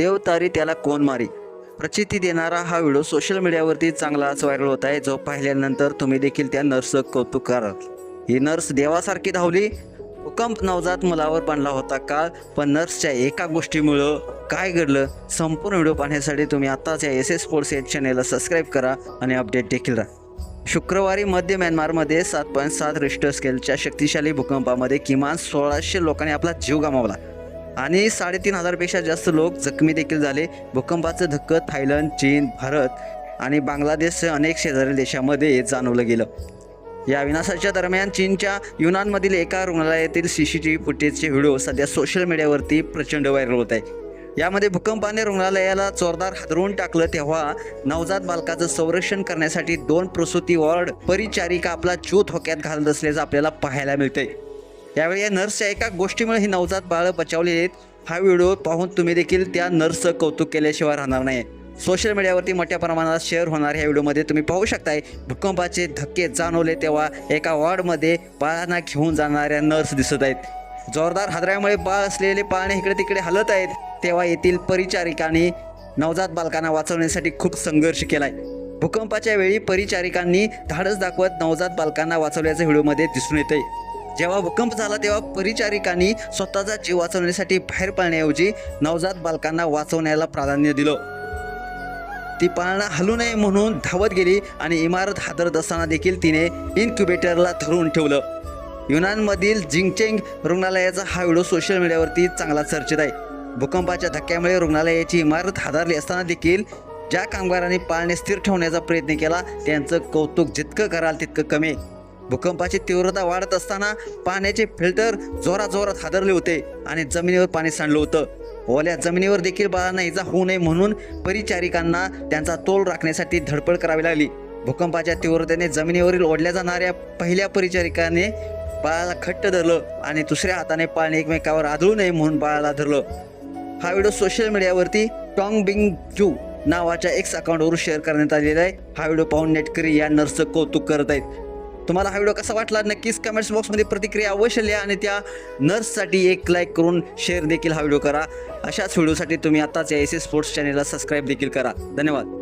देव तारी त्याला कोण मारी? प्रचिती देणारा हा व्हिडिओ सोशल मीडियावरती चांगलाच व्हायरल होत आहे जो पाहिल्यानंतर तुम्ही देखील त्या नर्सचं कौतुक कराल ही नर्स देवासारखी धावली भूकंप नवजात मुलावर बनला होता काळ पण नर्सच्या एका गोष्टीमुळं काय घडलं? संपूर्ण व्हिडिओ पाहण्यासाठी तुम्ही आत्ताच या एस एस स्पोर्ट्स या चॅनेलला सबस्क्राईब करा आणि अपडेट देखील राहा. शुक्रवारी मध्य म्यानमारमध्ये सात पॉईंट सात रिश्टर स्केलच्या शक्तिशाली भूकंपामध्ये किमान सोळाशे लोकांनी आपला जीव गमावला. आणि साडेतीन हजारपेक्षा जास्त लोक जखमी देखील झाले. भूकंपाचं धक्क थायलंड चीन भारत आणि बांगलादेशसह अनेक शेजारील देशामध्ये जाणवलं गेलं. या विनाशाच्या दरम्यान चीनच्या युनानमधील एका रुग्णालयातील सी सी टी व्ही फुटेजचे व्हिडिओ सध्या सोशल मीडियावरती प्रचंड व्हायरल होत आहे. यामध्ये भूकंपाने रुग्णालयाला जोरदार हादरवून टाकलं तेव्हा नवजात बालकाचं संरक्षण करण्यासाठी दोन प्रसूती वॉर्ड परिचारिका आपला जीव धोक्यात घालत असल्याचं आपल्याला पाहायला मिळतंय. यावेळी या नर्सच्या एका गोष्टीमुळे ही नवजात बाळं बचावली आहेत. हा व्हिडिओ पाहून तुम्ही देखील त्या नर्सचं कौतुक केल्याशिवाय राहणार नाही. सोशल मीडियावरती मोठ्या प्रमाणात शेअर होणार ह्या व्हिडिओमध्ये. तुम्ही पाहू शकताय भूकंपाचे धक्के जाणवले तेव्हा एका वॉर्डमध्ये बाळांना घेऊन जाणाऱ्या नर्स दिसत आहेत. जोरदार हादऱ्यामुळे बाळ असलेले पाळणे इकडे तिकडे हलत आहेत. तेव्हा येथील परिचारिकांनी नवजात बालकांना वाचवण्यासाठी खूप संघर्ष केलाय. भूकंपाच्या वेळी परिचारिकांनी धाडस दाखवत नवजात बालकांना वाचवल्याचं व्हिडिओमध्ये दिसून येतंय. जेव्हा भूकंप झाला तेव्हा परिचारिकांनी स्वतःचा जीव वाचवण्यासाठी बाहेर पाळण्याऐवजी नवजात बालकांना वाचवण्याला प्राधान्य दिलं. ती पाळणा हलू नये म्हणून धावत गेली आणि इमारत हादरत असताना देखील तिने इन्क्युबेटरला धरून ठेवलं. युनानमधील जिंगचेंग रुग्णालयाचा हा व्हिडिओ सोशल मीडियावरती चांगला चर्चित आहे. भूकंपाच्या धक्क्यामुळे रुग्णालयाची इमारत हादरली असताना देखील ज्या कामगारांनी पाळणे स्थिर ठेवण्याचा प्रयत्न केला त्यांचं कौतुक जितकं कराल तितकं कमी आहे. भूकंपाची तीव्रता वाढत असताना पाण्याचे फिल्टर जोराजोरात जोरात हादरले होते आणि जमिनीवर पाणी सांडलं होतं. ओल्या जमिनीवर देखील बाळांना इजा होऊ नये म्हणून परिचारिकांना त्यांचा तोल राखण्यासाठी धडपड करावी लागली. भूकंपाच्या तीव्रतेने जमिनीवरील ओढल्या जाणाऱ्या पहिल्या परिचारिकाने बाळाला खट्ट धरलं आणि दुसऱ्या हाताने पाणी एकमेकावर आदळू नये म्हणून बाळाला धरलं. हा व्हिडिओ सोशल मीडियावरती टॉंग बिंग जू नावाच्या एक्स अकाउंटवरून शेअर करण्यात आलेला आहे. हा व्हिडिओ पाहून नेटकरी या नर्सचं कौतुक करत आहेत. तुम्हाला हा व्हिडिओ कसा वाटला? नक्कीच कमेंट्स बॉक्समध्ये प्रतिक्रिया अवश्य लिहा आणि त्या नर्ससाठी एक लाईक करून शेअर देखील हा व्हिडिओ करा. अशाच व्हिडिओसाठी तुम्ही आताच या एस एस स्पोर्ट्स चॅनेलला सबस्क्राईब देखील करा. धन्यवाद.